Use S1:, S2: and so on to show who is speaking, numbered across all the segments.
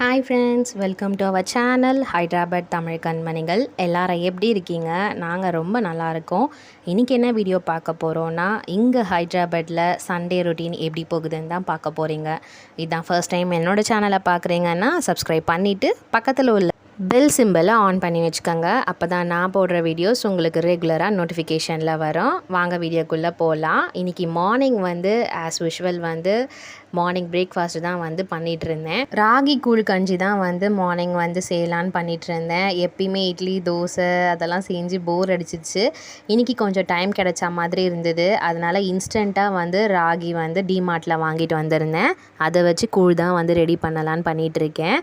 S1: Hi friends welcome to our channel Hyderabad Tamil கண்மணிகள் எல்லாரும் எப்படி இருக்கீங்க? நாங்கள் ரொம்ப நல்லா இருக்கோம். இன்றைக்கி என்ன வீடியோ பார்க்க போகிறோன்னா இங்கே ஹைதராபாத்தில் சண்டே ரொட்டீன் எப்படி போகுதுன்னு தான் பார்க்க போகிறீங்க இதுதான் ஃபர்ஸ்ட் டைம் என்னோட சேனலை பார்க்குறீங்கன்னா சப்ஸ்கிரைப் பண்ணிவிட்டு பக்கத்தில் உள்ள பெல் சிம்பிளை ஆன் பண்ணி வச்சுக்கோங்க. அப்போ தான் நான் போடுற வீடியோஸ் உங்களுக்கு ரெகுலராக நோட்டிஃபிகேஷனில் வரும். வாங்க வீடியோக்குள்ளே போகலாம் இன்றைக்கி மார்னிங் வந்து ஆஸ் யூஷுவல் வந்து மார்னிங் பிரேக்ஃபாஸ்ட் தான் வந்து பண்ணிகிட்டு இருந்தேன் ராகி கூழ் கஞ்சி தான் வந்து மார்னிங் வந்து செய்யலான்னு பண்ணிகிட்டு இருந்தேன் எப்பயுமே இட்லி தோசை அதெல்லாம் செஞ்சு போர் அடிச்சிச்சு இன்றைக்கி கொஞ்சம் டைம் கிடைச்ச மாதிரி இருந்தது. அதனால் இன்ஸ்டண்ட்டாக வந்து ராகி வந்து டிமார்ட்டில் வாங்கிட்டு வந்திருந்தேன். அதை வச்சு கூழ் தான் வந்து ரெடி பண்ணலான்னு பண்ணிகிட்டு இருக்கேன்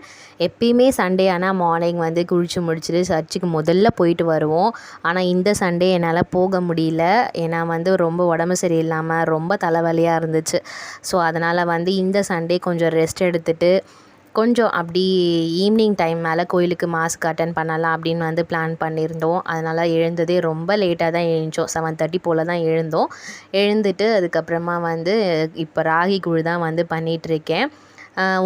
S1: எப்பயுமே சண்டே ஆனால் மார்னிங் வந்து குளிச்சு முடிச்சுட்டு சர்ச்சுக்கு முதல்ல போயிட்டு வருவோம். ஆனால் இந்த சண்டே என்னால் போக முடியல. ஏன்னா வந்து ரொம்ப உடம்பு சரியில்லாமல் ரொம்ப தலைவலியாக இருந்துச்சு. ஸோ அதனால் வந்து வந்து இந்த சண்டே கொஞ்சம் ரெஸ்ட் எடுத்துட்டு கொஞ்சம் அப்படி ஈவினிங் டைம் மேலே கோயிலுக்கு மாஸ்க் அட்டன் பண்ணலாம் அப்படின்னு வந்து பிளான் பண்ணியிருந்தோம் அதனால் எழுந்ததே ரொம்ப லேட்டாக தான் எழுந்தோம். செவன் தேர்ட்டி போல் தான் எழுந்தோம். எழுந்துட்டு அதுக்கப்புறமா வந்து இப்போ ராகி கூழ் தான் வந்து பண்ணிகிட்ருக்கேன்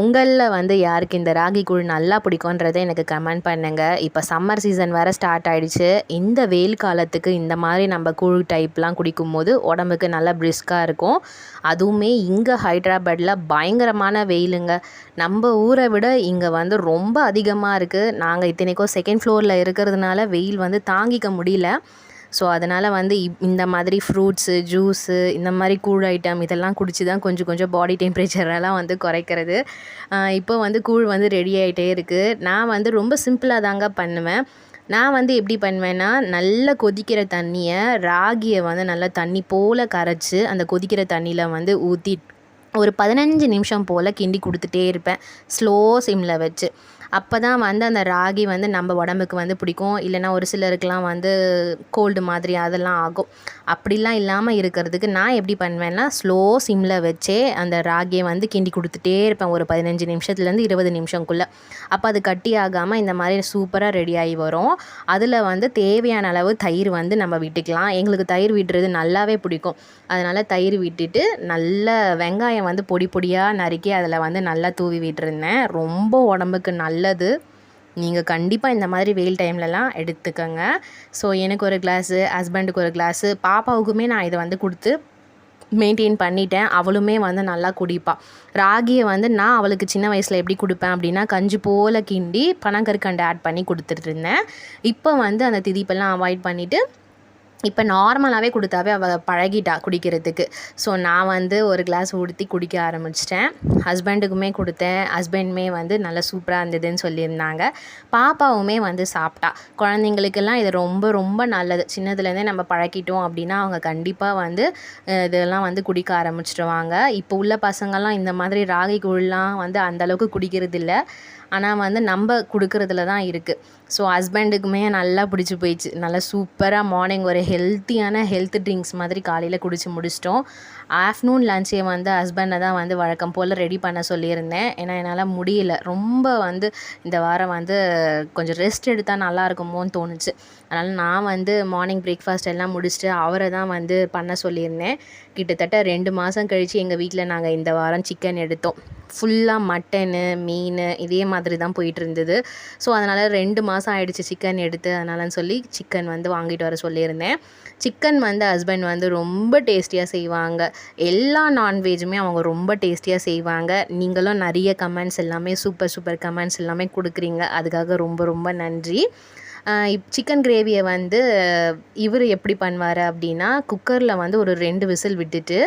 S1: உங்களில் வந்து யாருக்கு இந்த ராகி கூழ் நல்லா பிடிக்குன்றதை எனக்கு கமெண்ட் பண்ணுங்கள் இப்போ சம்மர் சீசன் வேறு ஸ்டார்ட் ஆகிடுச்சு இந்த வெயில் காலத்துக்கு இந்த மாதிரி நம்ம கூழ் டைப்லாம் குடிக்கும்போது உடம்புக்கு நல்லா பிரிஸ்காக இருக்கும். அதுவுமே இங்கே ஹைதராபாடில் பயங்கரமான வெயிலுங்க. நம்ம ஊரை விட இங்கே வந்து ரொம்ப அதிகமாக இருக்குது நாங்கள் இத்தனைக்கும் செகண்ட் ஃப்ளோரில் இருக்கிறதுனால வெயில் வந்து தாங்கிக்க முடியல. ஸோ அதனால் வந்து இப் இந்த மாதிரி ஃப்ரூட்ஸு ஜூஸு இந்த மாதிரி கூழ் ஐட்டம் இதெல்லாம் குடிச்சு தான் கொஞ்சம் கொஞ்சம் பாடி டெம்பரேச்சரெல்லாம் வந்து குறைக்கிறது. இப்போ வந்து கூழ் வந்து ரெடி ஆகிட்டே இருக்குது நான் வந்து ரொம்ப சிம்பிளாக தாங்க பண்ணுவேன். நான் வந்து எப்படி பண்ணுவேன்னா நல்லா கொதிக்கிற தண்ணியை ராகியை வந்து நல்லா தண்ணி போல் கரைச்சி அந்த கொதிக்கிற தண்ணியில் வந்து ஊற்றி ஒரு பதினஞ்சு நிமிஷம் போல் கிண்டி கொடுத்துட்டே இருப்பேன். ஸ்லோ சிம்மில் வச்சு. அப்போ தான் வந்து அந்த ராகி வந்து நம்ம உடம்புக்கு வந்து பிடிக்கும். இல்லைனா ஒரு சிலருக்குலாம் வந்து கோல்டு மாதிரி அதெல்லாம் ஆகும். அப்படிலாம் இல்லாமல் இருக்கிறதுக்கு நான் எப்படி பண்ணுவேன்னா ஸ்லோ சிம்மில் வச்சே அந்த ராகியை வந்து கிண்டி கொடுத்துட்டே இருப்பேன். ஒரு பதினஞ்சு நிமிஷத்துலேருந்து இருபது நிமிஷம்குள்ளே. அப்போ அது கட்டி ஆகாமல் இந்த மாதிரி சூப்பராக ரெடி ஆகி வரும். அதில் வந்து தேவையான அளவு தயிர் வந்து நம்ம விட்டுக்கலாம். எங்களுக்கு தயிர் விட்டுறது நல்லாவே பிடிக்கும். அதனால் தயிர் விட்டுட்டு நல்ல வெங்காயம் வந்து பொடி பொடியாக நறுக்கி அதில் வந்து நல்லா தூவி விட்டுருந்தேன். ரொம்ப உடம்புக்கு நல்லது. நீங்கள் கண்டிப்பாக இந்த மாதிரி வெயில் டைம்லலாம் எடுத்துக்கோங்க. ஸோ எனக்கு ஒரு கிளாஸு ஹஸ்பண்டுக்கு ஒரு கிளாஸு பாப்பாவுக்குமே நான் இதை வந்து கொடுத்து மெயின்டைன் பண்ணிட்டேன். அவளுமே வந்து நல்லா குடிப்பாள் ராகியை வந்து நான் அவளுக்கு சின்ன வயசில் எப்படி கொடுப்பேன் அப்படின்னா கஞ்சி போல் கிண்டி பனங்கற்கண்டு ஆட் பண்ணி கொடுத்துட்டு இருந்தேன். இப்போ வந்து அந்த திதிப்பெல்லாம் அவாய்ட் பண்ணிவிட்டு இப்போ நார்மலாகவே கொடுத்தாவே அவள் பழகிட்டா குடிக்கிறதுக்கு. ஸோ நான் வந்து ஒரு கிளாஸ் ஊற்றி குடிக்க ஆரம்பிச்சிட்டேன். ஹஸ்பண்டுக்குமே கொடுத்தேன். ஹஸ்பண்டுமே வந்து நல்லா சூப்பராக இருந்ததுன்னு சொல்லியிருந்தாங்க. பாப்பாவுமே வந்து சாப்பிட்டா. குழந்தைங்களுக்கெல்லாம் இது ரொம்ப ரொம்ப நல்லது. சின்னதுலேருந்தே நம்ம பழக்கிட்டோம் அப்படின்னா அவங்க கண்டிப்பாக வந்து இதெல்லாம் வந்து குடிக்க ஆரம்பிச்சிடுவாங்க. இப்போ உள்ள பசங்கள்லாம் இந்த மாதிரி ராகி கூழ்லாம் வந்து அந்தளவுக்கு குடிக்கிறது இல்லை ஆனால் வந்து நம்ம கொடுக்குறதுல தான் இருக்குது ஸோ ஹஸ்பண்டுக்குமே நல்லா பிடிச்சி போயிடுச்சு நல்லா சூப்பராக மார்னிங் ஒரு ஹெல்த்தியான ஹெல்த் ட்ரிங்க்ஸ் மாதிரி காலையில் குடிச்சு முடிச்சிட்டோம். ஆஃப்டர்நூன் லஞ்சே வந்து ஹஸ்பண்டை தான் வந்து வழக்கம் போல் ரெடி பண்ண சொல்லியிருந்தேன். ஏன்னா என்னால் முடியல. ரொம்ப வந்து இந்த வாரம் வந்து கொஞ்சம் ரெஸ்ட் எடுத்தால் நல்லா இருக்குமோன்னு தோணுச்சு. அதனால் நான் வந்து மார்னிங் பிரேக்ஃபாஸ்ட் எல்லாம் முடிச்சுட்டு அவரை தான் வந்து பண்ண சொல்லியிருந்தேன். கிட்டத்தட்ட ரெண்டு மாதம் கழித்து எங்கள் வீட்டில் நாங்கள் இந்த வாரம் சிக்கன் எடுத்தோம். ஃபுல்லாக மட்டனு மீன் இதே மாதிரி மாதிரி தான் போயிட்டு இருந்தது ஸோ அதனால் ரெண்டு மாதம் ஆகிடுச்சு சிக்கன் எடுத்து. அதனாலன்னு சொல்லி சிக்கன் வந்து வாங்கிட்டு வர சொல்லியிருந்தேன். சிக்கன் வந்து ஹஸ்பண்ட் வந்து ரொம்ப டேஸ்டியாக செய்வாங்க. எல்லா நான்வெஜ்ஜுமே அவங்க ரொம்ப டேஸ்டியாக செய்வாங்க. நீங்களும் நிறைய கமெண்ட்ஸ் எல்லாமே சூப்பர் சூப்பர் கமெண்ட்ஸ் எல்லாமே கொடுக்குறீங்க. அதுக்காக ரொம்ப ரொம்ப நன்றி. சிக்கன் கிரேவியை வந்து இவர் எப்படி பண்ணுவார் அப்படின்னா குக்கரில் வந்து ஒரு ரெண்டு விசில் விட்டுட்டு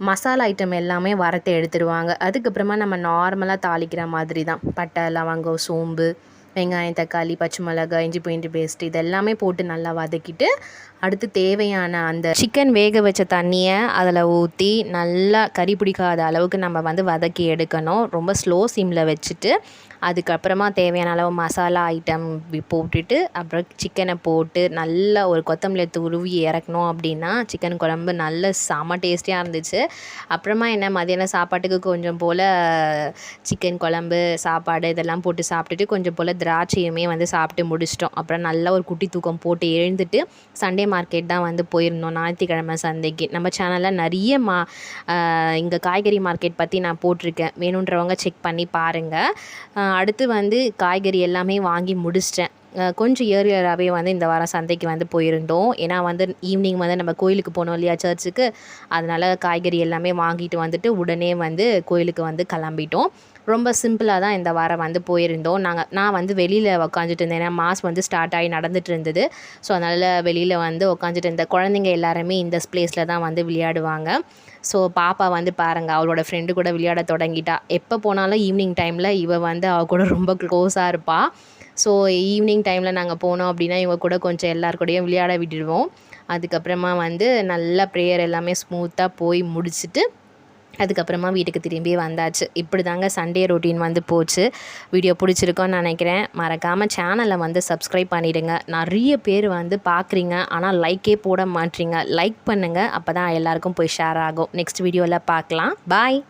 S1: மசாலா ஐட்டம் எல்லாமே வரத்தை எடுத்துடுவாங்க அதுக்கப்புறமா நம்ம நார்மலாக தாளிக்கிற மாதிரி தான். பட்டை லவங்கம் சோம்பு வெங்காயம் தக்காளி பச்சை மிளகாய் இஞ்சி பூண்டு பேஸ்ட் இது எல்லாமே போட்டு நல்லா வதக்கிட்டு அடுத்து தேவையான அந்த சிக்கன் வேக வச்ச தண்ணியை அதில் ஊற்றி நல்லா கறி பிடிக்காத அளவுக்கு நம்ம வந்து வதக்கி எடுக்கணும். ரொம்ப ஸ்லோ சிம்மில் வச்சுட்டு அதுக்கப்புறமா தேவையான அளவு மசாலா ஐட்டம் போட்டுட்டு அப்புறம் சிக்கனை போட்டு நல்லா ஒரு கொத்தமல்லி துருவி இறக்கணும் அப்படின்னா சிக்கன் குழம்பு நல்ல செம டேஸ்டியாக இருந்துச்சு. அப்புறமா என்ன மதியானம் சாப்பாட்டுக்கு கொஞ்சம் போல் சிக்கன் குழம்பு சாப்பாடு இதெல்லாம் போட்டு சாப்பிட்டுட்டு கொஞ்சம் போல் திராட்சையுமே வந்து சாப்பிட்டு முடிச்சிட்டோம். அப்புறம் நல்லா ஒரு குட்டி தூக்கம் போட்டு எழுந்துட்டு சண்டே மார்க்கெட் தான் வந்து போயிருந்தோம். ஞாயிற்றுக்கிழமை சந்தைக்கு. நம்ம சேனலில் நிறைய மா இங்கே காய்கறி மார்க்கெட் பற்றி நான் போட்டிருக்கேன். வேணுன்றவங்க செக் பண்ணி பாருங்கள் அடுத்து வந்து காய்கறி எல்லாமே வாங்கி முடிச்சிட்டேன். கொஞ்சம் ஏர்லியராகவே வந்து இந்த வாரம் சந்தைக்கு வந்து போயிருந்தோம். ஏன்னா வந்து ஈவினிங் வந்து நம்ம கோயிலுக்கு போனோம் இல்லையா சர்ச்சுக்கு. அதனால் காய்கறி எல்லாமே வாங்கிட்டு வந்துட்டு உடனே வந்து கோயிலுக்கு வந்து கிளம்பிட்டோம். ரொம்ப சிம்பிளாக தான் இந்த வாரம் வந்து போயிருந்தோம். நாங்கள் நான் வந்து வெளியில் உக்காந்துட்டு இருந்தேன். ஏன்னா மாஸ் வந்து ஸ்டார்ட் ஆகி நடந்துட்டு இருந்தது. ஸோ அதனால் வெளியில் வந்து உக்காந்துட்டு இருந்த குழந்தைங்க எல்லாருமே இந்த பிளேஸில் தான் வந்து விளையாடுவாங்க. ஸோ பாப்பா வந்து பாருங்கள் அவளோட ஃப்ரெண்டு கூட விளையாட தொடங்கிட்டா. எப்போ போனாலும் ஈவினிங் டைமில் இவள் வந்து அவள் கூட ரொம்ப க்ளோஸாக இருப்பாள் ஸோ ஈவினிங் டைமில் நாங்கள் போனோம் அப்படின்னா இவங்க கூட கொஞ்சம் எல்லாருக்கூடையும் விளையாட விட்டுடுவோம். அதுக்கப்புறமா வந்து நல்லா ப்ரேயர் எல்லாமே ஸ்மூத்தாக போய் முடிச்சுட்டு அதுக்கப்புறமா வீட்டுக்கு திரும்பி வந்தாச்சு. இப்படி தாங்க சண்டே ரொட்டீன் வந்து போச்சு. வீடியோ பிடிச்சிருக்கோன்னு நினைக்கிறேன். மறக்காமல் சேனலை வந்து சப்ஸ்கிரைப் பண்ணிவிடுங்க நிறைய பேர் வந்து பார்க்குறீங்க ஆனால் லைக்கே போட மாட்டீங்க. லைக் பண்ணுங்கள் அப்போ தான் எல்லாருக்கும் போய் ஷேர் ஆகும். நெக்ஸ்ட் வீடியோவில் பார்க்கலாம் பாய்